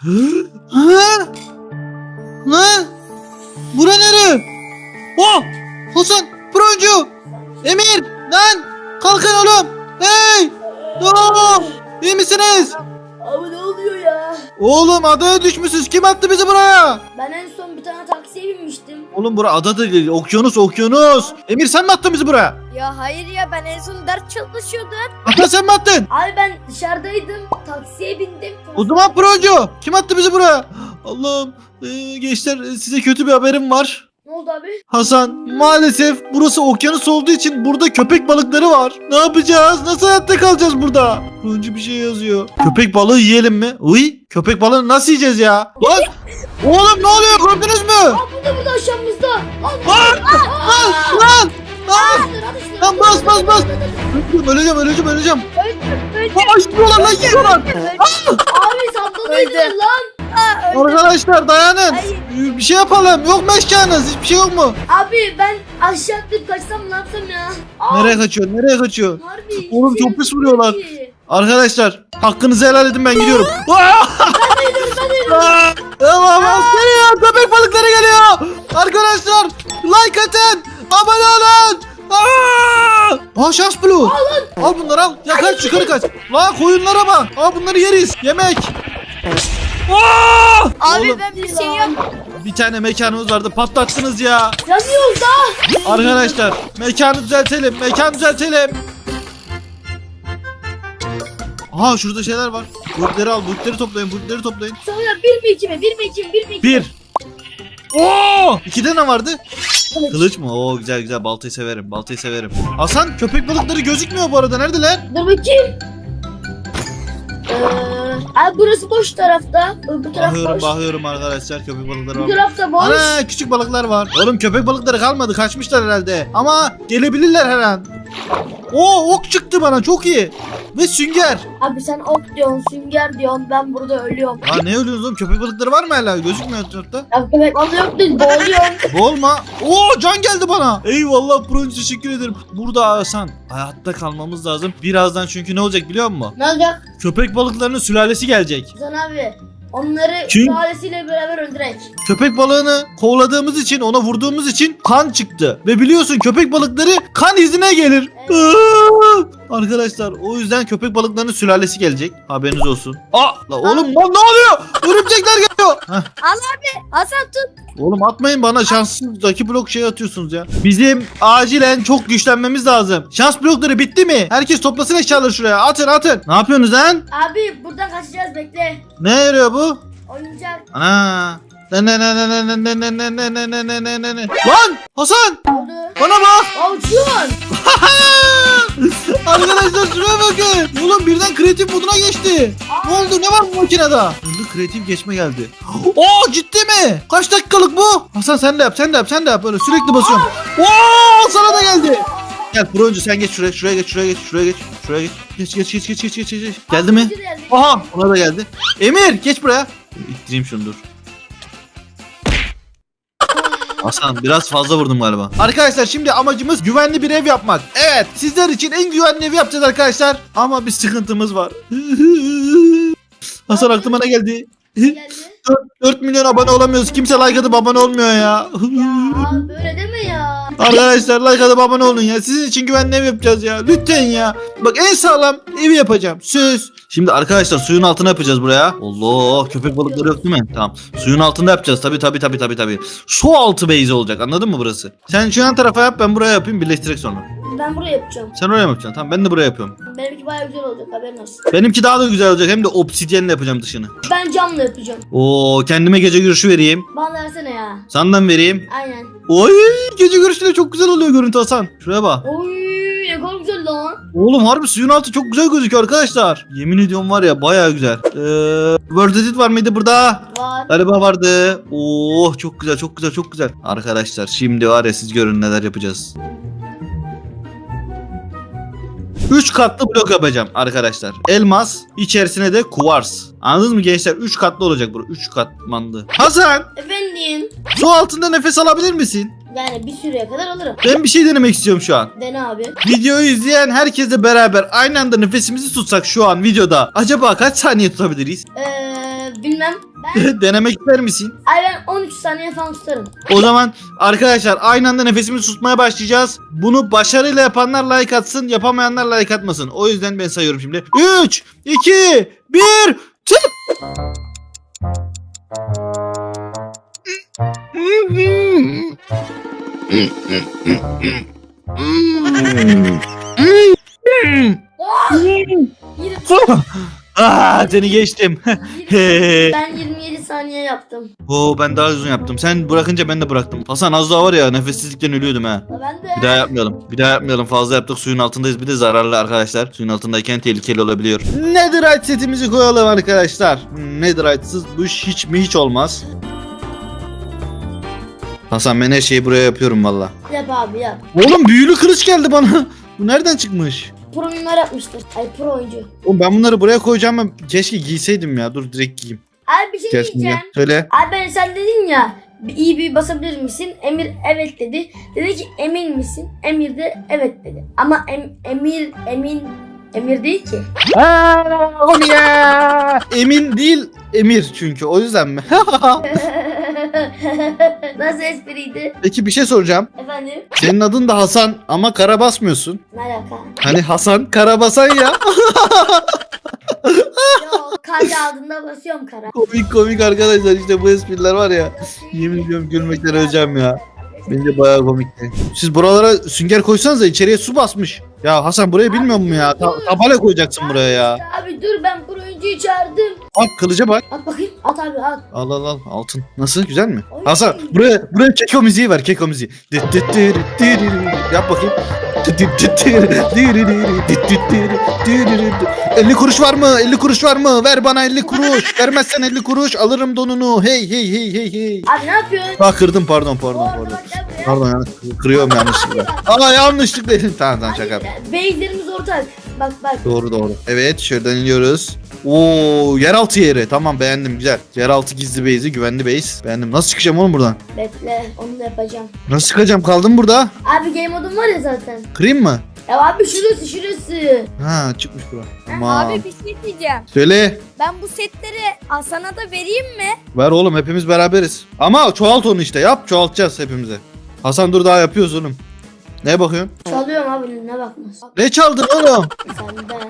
Ha? Ne? Bura nere? Oh! Hasan, Broncu! Emir! Lan! Kalkın oğlum! Hey! Oh! İyi misiniz? Abi ne oluyor ya? Oğlum adaya düşmüşsünüz. Kim attı bizi buraya? Ben en son bir tane taksiye binmiştim. Oğlum bura ada değil. Okyanus, okyanus. Emir sen mi attın bizi buraya? Ya hayır ya ben en son ders çalışıyordum. Hasan sen mi attın? Abi ben dışarıdaydım. Taksiye bindim. O zaman Broncu. Kim attı bizi buraya? Allah'ım. Ee, gençler size kötü bir haberim var. Ne oldu abi? Hasan maalesef burası okyanus olduğu için burada köpek balıkları var. Ne yapacağız? Nasıl hayatta kalacağız burada? Önce bir şey yazıyor. Köpek balığı yiyelim mi? Uy köpek balığını nasıl yiyeceğiz ya? Lan! Oğlum ne oluyor gördünüz mü? Aa burada burada aşağımızda. Al. Lan! Lan! Lan! Şuna. Lan bas, bas, bas. Öleceğim öleceğim öleceğim. Öldüm. Aa, yiyorlar lan yiyorlar. Abi Öldü. lan. Arkadaşlar dayanın. Ay. Bir şey yapalım. Yok mu eşyanız? Hiçbir şey yok mu? Abi ben aşağı atlayıp kaçsam ne yapsam ya? Aa, Nereye kaçıyor? Nereye kaçıyor? Harbi. Oğlum şey çok pis yapmıyor vuruyorlar. Arkadaşlar hakkınızı helal edin ben gidiyorum. Aa! Aa! Olamaz geliyor köpek balıkları geliyor. Arkadaşlar like Aa şans blue. Al bunları al. Ya kaç yukarı kaç. La koyunlara bak. Aa bunları yeriz. Yemek. Aa! Abi Oğlum, ben bir şey yok. bir tane mekanımız vardı patlattınız ya. Yanıyoruz da. Arkadaşlar mekanı düzeltelim. Mekan düzeltelim. Aha şurada şeyler var. Bulutları al. Bulutları toplayın. Bulutları toplayın. Sonra bir mi iki mi? Bir mi iki mi? Bir mi iki mi? Bir. Oo! İkide ne vardı? Kılıç. Kılıç mı? Oo güzel güzel. Baltayı severim. Baltayı severim. Hasan köpek balıkları gözükmüyor bu arada. Neredeler? Dur bakayım. Ee, abi burası boş tarafta. Bu taraf Bakıyorum boş. bakıyorum arkadaşlar. Köpek balıkları Bu var. tarafta boş. Ana küçük balıklar var. Oğlum köpek balıkları kalmadı. Kaçmışlar herhalde. Ama gelebilirler her an. Oo ok çıktı bana. Çok iyi. Ve sünger. Abi sen ok diyorsun, sünger diyorsun. Ben burada ölüyorum. Ha ne ölüyorsunuz oğlum? Köpek balıkları var mı hala? Gözükmüyor etrafta. Ya köpek balığı yok değil, boğuluyorum. Boğulma. Oo can geldi bana. Eyvallah Bronz teşekkür ederim. Burada Hasan. Hayatta kalmamız lazım. Birazdan çünkü ne olacak biliyor musun? ne olacak? Köpek balıklarının sülalesi gelecek. Hasan abi. Onları Kim? ailesiyle beraber öldürek. Köpek balığını kovaladığımız için, ona vurduğumuz için kan çıktı. Ve biliyorsun köpek balıkları kan izine gelir. Aa! Arkadaşlar o yüzden köpek balıklarının sülalesi gelecek. Haberiniz olsun. Aa! La oğlum lan ne oluyor? Örümcekler geliyor. Heh. Hasan tut. Oğlum atmayın bana şanssızdaki blok şey atıyorsunuz ya. Bizim acilen çok güçlenmemiz lazım. Şans blokları bitti mi? Herkes toplasın eşyaları şuraya. Atın atın. Ne yapıyorsunuz lan? Abi buradan kaçacağız bekle. Ne yarıyor bu? Oyuncak. Ana. Ne ne ne ne ne ne ne ne ne ne ne ne ne ne ne Lan Hasan Oldu. bana bak. Aa bakın. Oğlum birden kreatif moduna geçti. Ne oldu? Ne var bu makinede? Bunda kreatif geçme geldi. Oo ciddi mi? Kaç dakikalık bu? Hasan sen de yap, sen de yap, sen de yap. Böyle sürekli basıyorum. Oo sana da geldi. Gel Broncu sen geç şuraya, şuraya geç, şuraya geç, şuraya geç, şuraya geç. Geç geç geç geç geç geç geç. Geldi mi? Aha ona da geldi. Emir geç buraya. İttireyim şunu dur. Hasan biraz fazla vurdum galiba. Arkadaşlar şimdi amacımız güvenli bir ev yapmak. Evet sizler için en güvenli evi yapacağız arkadaşlar. Ama bir sıkıntımız var. Hasan aklıma ne geldi? Geldi. 4 milyon abone olamıyoruz. Kimse like atıp abone olmuyor ya. Ya böyle deme. Arkadaşlar like atıp abone olun ya. Sizin için güvenli ev yapacağız ya. Lütfen ya. Bak en sağlam evi yapacağım. Söz. Şimdi arkadaşlar suyun altına yapacağız buraya. Allah köpek balıkları yok değil mi? Tamam. Suyun altında yapacağız. Tabi tabi tabi tabi tabi. Su altı base olacak. Anladın mı burası? Sen şu yan tarafa yap ben buraya yapayım birleştirek sonra. Ben buraya yapacağım. Sen oraya mı yapacaksın? Tamam ben de buraya yapıyorum. Benimki baya güzel olacak haberin olsun. Benimki daha da güzel olacak. Hem de obsidyenle yapacağım dışını. Ben camla yapacağım. Oo kendime gece görüşü vereyim. Bana versene ya. Senden vereyim. Aynen. Oy gece görüşüyle çok güzel oluyor görüntü Hasan. Şuraya bak. Oy ne kadar güzel lan. Oğlum harbi suyun altı çok güzel gözüküyor arkadaşlar. Yemin ediyorum var ya baya güzel. Ee, Word Edit var mıydı burada? Var. Galiba vardı. Oh çok güzel çok güzel çok güzel. Arkadaşlar şimdi var ya siz görün neler yapacağız. 3 katlı blok yapacağım arkadaşlar. Elmas, içerisine de kuvars. Anladınız mı gençler? 3 katlı olacak bu. 3 katmanlı. Hasan, Efendim. su altında nefes alabilir misin? Yani bir süreye kadar alırım. Ben bir şey denemek istiyorum şu an. Dene abi. Videoyu izleyen herkesle beraber aynı anda nefesimizi tutsak şu an videoda acaba kaç saniye tutabiliriz? Ee, bilmem. Denemek ister misin? ay ben 13 saniye falan tutarım. O zaman arkadaşlar aynı anda nefesimizi tutmaya başlayacağız. Bunu başarıyla yapanlar like atsın, yapamayanlar like atmasın. O yüzden ben sayıyorum şimdi. 3, 2, 1, tık! Yirmi- Ah, seni geçtim. ben 27 saniye yaptım. Oo ben daha uzun yaptım. Sen bırakınca ben de bıraktım. Hasan az daha var ya nefessizlikten ölüyordum ha. Ben de. Bir daha yapmayalım. Bir daha yapmayalım. Fazla yaptık. Suyun altındayız. Bir de zararlı arkadaşlar. Suyun altındayken tehlikeli olabiliyor. Netherite setimizi koyalım arkadaşlar. Netherite'sız bu iş hiç mi hiç olmaz. Hasan ben her şeyi buraya yapıyorum valla. Yap abi yap. Oğlum büyülü kılıç geldi bana. Bu nereden çıkmış? Pro mimar yapmıştır. Ay pro oyuncu. Oğlum ben bunları buraya koyacağım ama keşke giyseydim ya. Dur direkt giyeyim. Abi bir şey Gel şimdi diyeceğim. gel. Söyle. Abi ben sen dedin ya iyi bir basabilir misin? Emir evet dedi. Dedi ki emin misin? Emir de evet dedi. Ama em, Emir emin Emir değil ki. Emin değil Emir çünkü o yüzden mi? Nasıl espriydi? Peki bir şey soracağım. Efendim? Senin adın da Hasan ama kara basmıyorsun. Ne alaka? Hani Hasan Karabasan ya. Yo kar yağdığında basıyorum kara. komik komik arkadaşlar işte bu espriler var ya. Yemin ediyorum gülmekten öleceğim ya. Bence bayağı komikti. Siz buralara sünger koysanız da içeriye su basmış. Ya Hasan burayı bilmiyor musun ya? Ta- tabela koyacaksın buraya ya. Abi dur ben pro oyuncuyu çağırdım. Bak kılıca bak. At bakayım. At abi at. Al al al altın. Nasıl güzel mi? Oy. Hasan buraya buraya keko müziği ver keko müziği. Dıt dıt dırı dırı dırı. Yap bakayım. Dıt dıt dıt dırı dırı dırı dıt dıt dırı dırı dırı. 50 kuruş var mı? 50 kuruş var mı? Ver bana 50 kuruş. Vermezsen 50 kuruş alırım donunu. Hey hey hey hey hey. Abi ne yapıyorsun? Bak kırdım pardon pardon pardon. Pardon yanlış kırıyorum yanlışlıkla. Aa yanlışlıkla dedim. Tamam tamam şaka yaptım. Base'lerimiz ortak. Bak bak. Doğru doğru. Evet şuradan iniyoruz. Oo yeraltı yeri. Tamam beğendim güzel. Yeraltı gizli base'i güvenli base. Beğendim. Nasıl çıkacağım oğlum buradan? Bekle onu da yapacağım. Nasıl çıkacağım? Kaldım burada. Abi game modum var ya zaten. Kırayım mı? Ya abi şurası şurası. Ha çıkmış bura. Ha, Tamam. Abi bir şey diyeceğim. Söyle. Ben bu setleri Hasan'a da vereyim mi? Ver oğlum hepimiz beraberiz. Ama çoğalt onu işte yap çoğaltacağız hepimize. Hasan dur daha yapıyoruz oğlum. Ne bakıyorsun? Çalıyorum abi ne bakmaz. Ne çaldın oğlum?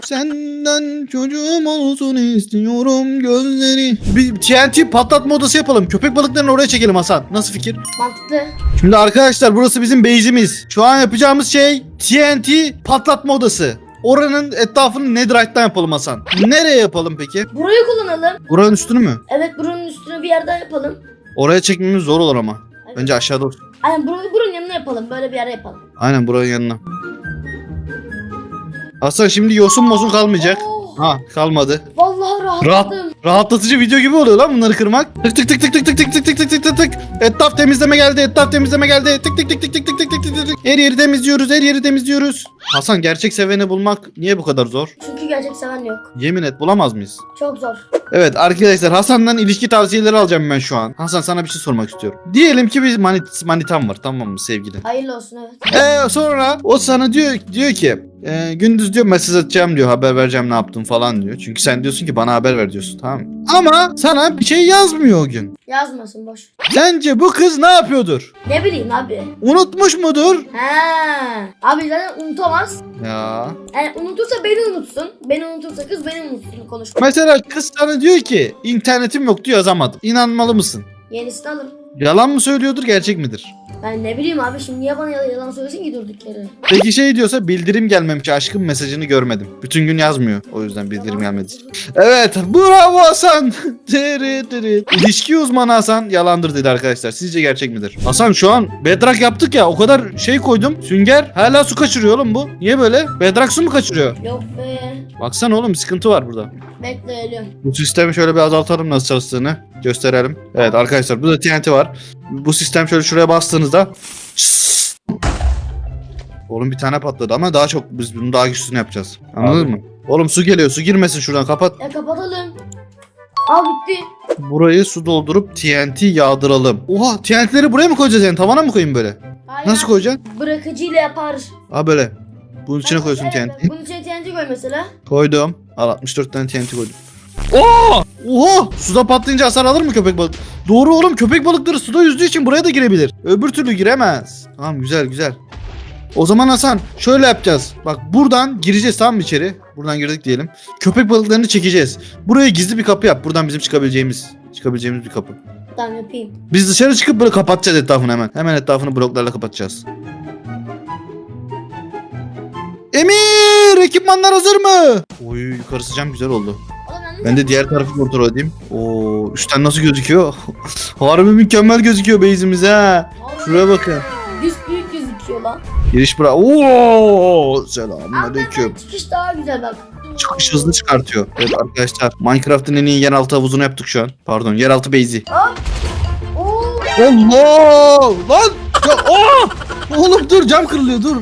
Senden. Senden çocuğum olsun istiyorum gözleri. Bir TNT patlatma odası yapalım. Köpek balıklarını oraya çekelim Hasan. Nasıl fikir? Mantıklı. Şimdi arkadaşlar burası bizim base'imiz. Şu an yapacağımız şey TNT patlatma odası. Oranın etrafını netherite'dan yapalım Hasan. Nereye yapalım peki? Burayı kullanalım. Buranın üstünü mü? Evet buranın üstüne bir yerden yapalım. Oraya çekmemiz zor olur ama. Evet. Bence aşağıda olsun. Aynen buranın, buranın yanına yapalım. Böyle bir yere yapalım. Aynen buranın yanına. Hasan şimdi yosun mosun kalmayacak. Oh, Ha kalmadı. vallahi rahatladım. Rahatlatıcı video gibi oluyor lan bunları kırmak. Tık tık tık tık tık tık tık tık tık tık. Etraf temizleme geldi. Etraf temizleme geldi. Tık tık tık tık tık tık tık tık tık tık. Her yeri temizliyoruz. Her yeri temizliyoruz. Hasan gerçek seveni bulmak niye bu kadar zor? Çünkü gerçek seven yok. Yemin et bulamaz mıyız? Çok zor. Evet arkadaşlar Hasan'dan ilişki tavsiyeleri alacağım ben şu an. Hasan sana bir şey sormak istiyorum. Diyelim ki bir manit manitam var tamam mı sevgili? Hayırlı olsun evet. Ee, sonra o sana diyor diyor ki e, gündüz diyor mesaj atacağım diyor haber vereceğim ne yaptın falan diyor. Çünkü sen diyorsun ki bana haber ver diyorsun tamam mı? Ama sana bir şey yazmıyor o gün. Yazmasın boş. Sence bu kız ne yapıyordur? Ne bileyim abi. Unutmuş mudur? Ha. Abi zaten unutamaz. Ya. Yani unutursa beni unutsun. Beni unutursa kız beni unutsun konuş. Mesela kız sana diyor ki internetim yoktu yazamadım. İnanmalı mısın? Yenisini alırım. Yalan mı söylüyordur gerçek midir? Ben ne bileyim abi şimdi niye bana yalan söylesin ki durduk yere. Peki şey diyorsa bildirim gelmemiş aşkım mesajını görmedim. Bütün gün yazmıyor. O yüzden bildirim gelmedi. Evet bravo Hasan. Dırı dırı. İlişki uzmanı Hasan yalandır dedi arkadaşlar. Sizce gerçek midir? Hasan şu an bedrak yaptık ya o kadar şey koydum. Sünger hala su kaçırıyor oğlum bu. Niye böyle? Bedrak su mu kaçırıyor? Yok be. Baksana oğlum bir sıkıntı var burada. Bekle ölüyorum. Bu sistemi şöyle bir azaltalım nasıl çalıştığını gösterelim. Evet arkadaşlar burada TNT var. Bu sistem şöyle şuraya bastığınızda Oğlum bir tane patladı ama daha çok biz bunu daha güçlüsünü yapacağız. Anladın Abi. mı? Oğlum su geliyor su girmesin şuradan kapat. Ya kapatalım. Al bitti. Burayı su doldurup TNT yağdıralım. Oha TNT'leri buraya mı koyacağız yani tavana mı koyayım böyle? Hayır, Nasıl koyacaksın? Bırakıcıyla yapar. Ha böyle. Bunun içine evet, TNT. Bunun içine TNT koy mesela. Koydum. Al 64 tane TNT koydum. Oha! Suda patlayınca hasar alır mı köpek balık? Doğru oğlum köpek balıkları suda yüzdüğü için buraya da girebilir. Öbür türlü giremez. Tamam güzel güzel. O zaman Hasan şöyle yapacağız. Bak buradan gireceğiz tamam mı içeri? Buradan girdik diyelim. Köpek balıklarını çekeceğiz. Buraya gizli bir kapı yap. Buradan bizim çıkabileceğimiz çıkabileceğimiz bir kapı. Tamam yapayım. Biz dışarı çıkıp böyle kapatacağız etrafını hemen. Hemen etrafını bloklarla kapatacağız. Emir! Ekipmanlar hazır mı? Oy yukarısı cam güzel oldu. Ben, de diğer tarafı kontrol edeyim. Oo, üstten nasıl gözüküyor? Harbi mükemmel gözüküyor base'imiz ha. Şuraya bakın. Yüz büyük gözüküyor lan. Giriş bura. Oo, selamun Ama aleyküm. ben çıkış daha güzel bak. Çıkış hızlı çıkartıyor. Evet arkadaşlar Minecraft'ın en iyi yeraltı havuzunu yaptık şu an. Pardon yeraltı base'i. Allah! Lan! Ya, aa! Oğlum dur cam kırılıyor dur.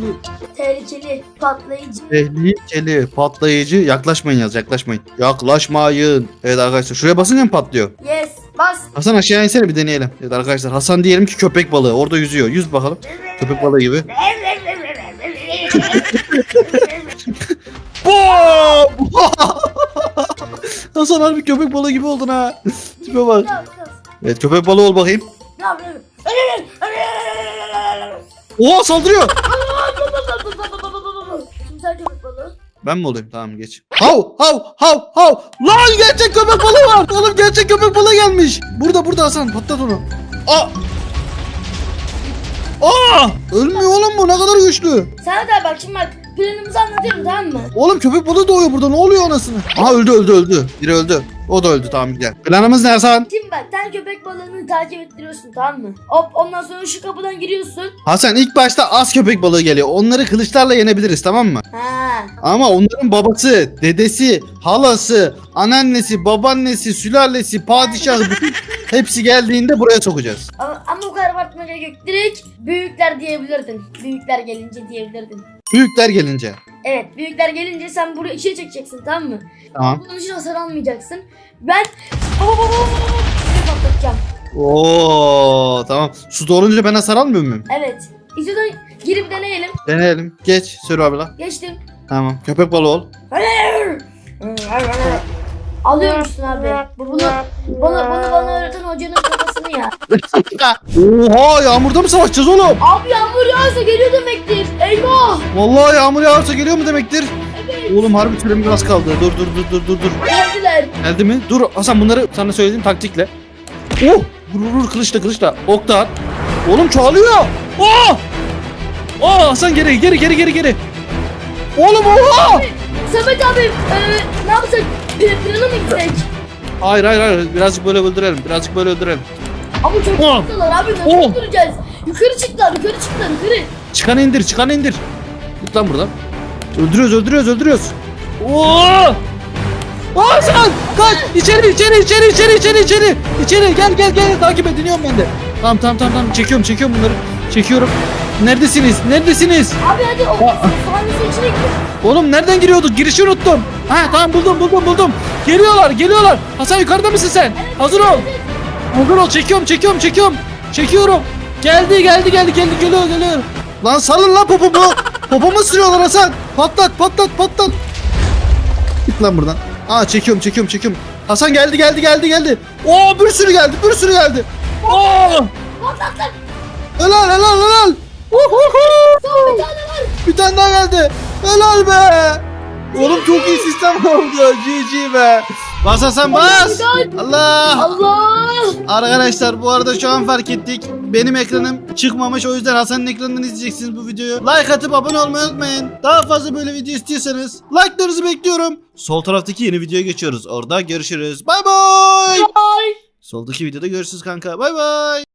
Tehlikeli, patlayıcı. Tehlikeli, patlayıcı. Yaklaşmayın yaz yaklaşmayın. Yaklaşmayın. Evet arkadaşlar şuraya basınca mı patlıyor? Yes. Bas. Hasan aşağı insene bir deneyelim. Evet arkadaşlar Hasan diyelim ki köpek balığı orada yüzüyor. Yüz bakalım. Köpek balığı gibi. Bom! Hasan harbi köpek balığı gibi oldun ha. Tipe bak. Evet köpek balığı ol bakayım. Oha saldırıyor. Şimdi sen köpek balığı. Ben mi olayım? Tamam geç. Hav hav hav hav. Lan gerçek köpek balığı var. Oğlum gerçek köpek balığı gelmiş. Burada burada Hasan patlat onu. Aa. Aa! Ölmüyor oğlum bu ne kadar güçlü. Sana da bak şimdi bak planımızı anlatıyorum tamam mı? Oğlum köpek balığı doğuyor burada ne oluyor anasını? Aha öldü öldü öldü. Biri öldü. O da öldü tamam güzel. Planımız ne Hasan? Şimdi bak sen köpek balığını takip ettiriyorsun tamam mı? Hop ondan sonra şu kapıdan giriyorsun. Hasan ilk başta az köpek balığı geliyor. Onları kılıçlarla yenebiliriz tamam mı? Ha. Ama onların babası, dedesi, halası, anneannesi, babaannesi, sülalesi, padişahı bütün hepsi geldiğinde buraya sokacağız. Ama, ama bu kadar abartmaya gerek yok. Direkt büyükler diyebilirdin. Büyükler gelince diyebilirdin. Büyükler gelince. Evet büyükler gelince sen buraya içeri çekeceksin tamam mı? Tamam. Bunun için hasar almayacaksın. Ben diye patlatacağım. Oo tamam. Su dolunca ben hasar almıyor muyum? Evet. İstiyorsan girip deneyelim. Deneyelim. Geç Sür abla. Geçtim. Tamam. Köpek balığı ol. Alıyor musun abi? Bu bunu bana bana bana öğreten hocanın ya. Oha yağmurda mı savaşacağız oğlum? Abi yağmur yağarsa geliyor demektir. Eyvah! Vallahi yağmur yağarsa geliyor mu demektir? Oğlum harbi süremiz az kaldı. Dur dur dur dur dur dur. Geldiler. Geldi mi? Dur Hasan bunları sana söylediğim taktikle. Oh! Vur vur kılıçla kılıçla. Ok da at. Oğlum çoğalıyor. Oh! Oh Hasan geri geri geri geri geri. Oğlum oha! Samet abi e, ne yapsak? Pl- Plana mı gitsek? Hayır hayır hayır birazcık böyle öldürelim. Birazcık böyle öldürelim. Ama çok Oh. çıktılar abi nasıl Oh. öldüreceğiz? Yukarı çıktılar yukarı çıktılar yukarı. Çıkanı indir çıkanı indir. Git lan buradan. Öldürüyoruz öldürüyoruz öldürüyoruz. Oo! Hasan! Kaç! İçeri içeri içeri içeri içeri içeri. İçeri gel gel gel takip ediniyorum ben de. Tamam tamam tamam tamam çekiyorum çekiyorum bunları. Çekiyorum. Neredesiniz? Neredesiniz? Abi hadi o sahnesi içine gir. Oğlum nereden giriyorduk? Girişi unuttum. Ha tamam buldum buldum buldum. Geliyorlar geliyorlar. Hasan yukarıda mısın sen? Hazır ol. Hazır ol çekiyorum çekiyorum çekiyorum. Çekiyorum. Geldi geldi geldi geldi geliyor geliyor. Lan salın lan popomu. Popomu sürüyorlar Hasan. Patlat patlat patlat. Git lan buradan. Aa çekiyorum çekiyorum çekiyorum. Hasan geldi geldi geldi geldi. Oo bir sürü geldi bir sürü geldi. Oo. Patlattık. Helal helal helal. Uhuhu. Son bir tane var. Bir tane daha geldi. Helal be. Oğlum çok iyi sistem oldu. GG be. Basa sen bas. Allah. Allah. Arkadaşlar bu arada şu an fark ettik. Benim ekranım çıkmamış o yüzden Hasan'ın ekranından izleyeceksiniz bu videoyu. Like atıp abone olmayı unutmayın. Daha fazla böyle video istiyorsanız like'larınızı bekliyorum. Sol taraftaki yeni videoya geçiyoruz. Orada görüşürüz. Bay bay. Soldaki videoda görüşürüz kanka. Bay bay.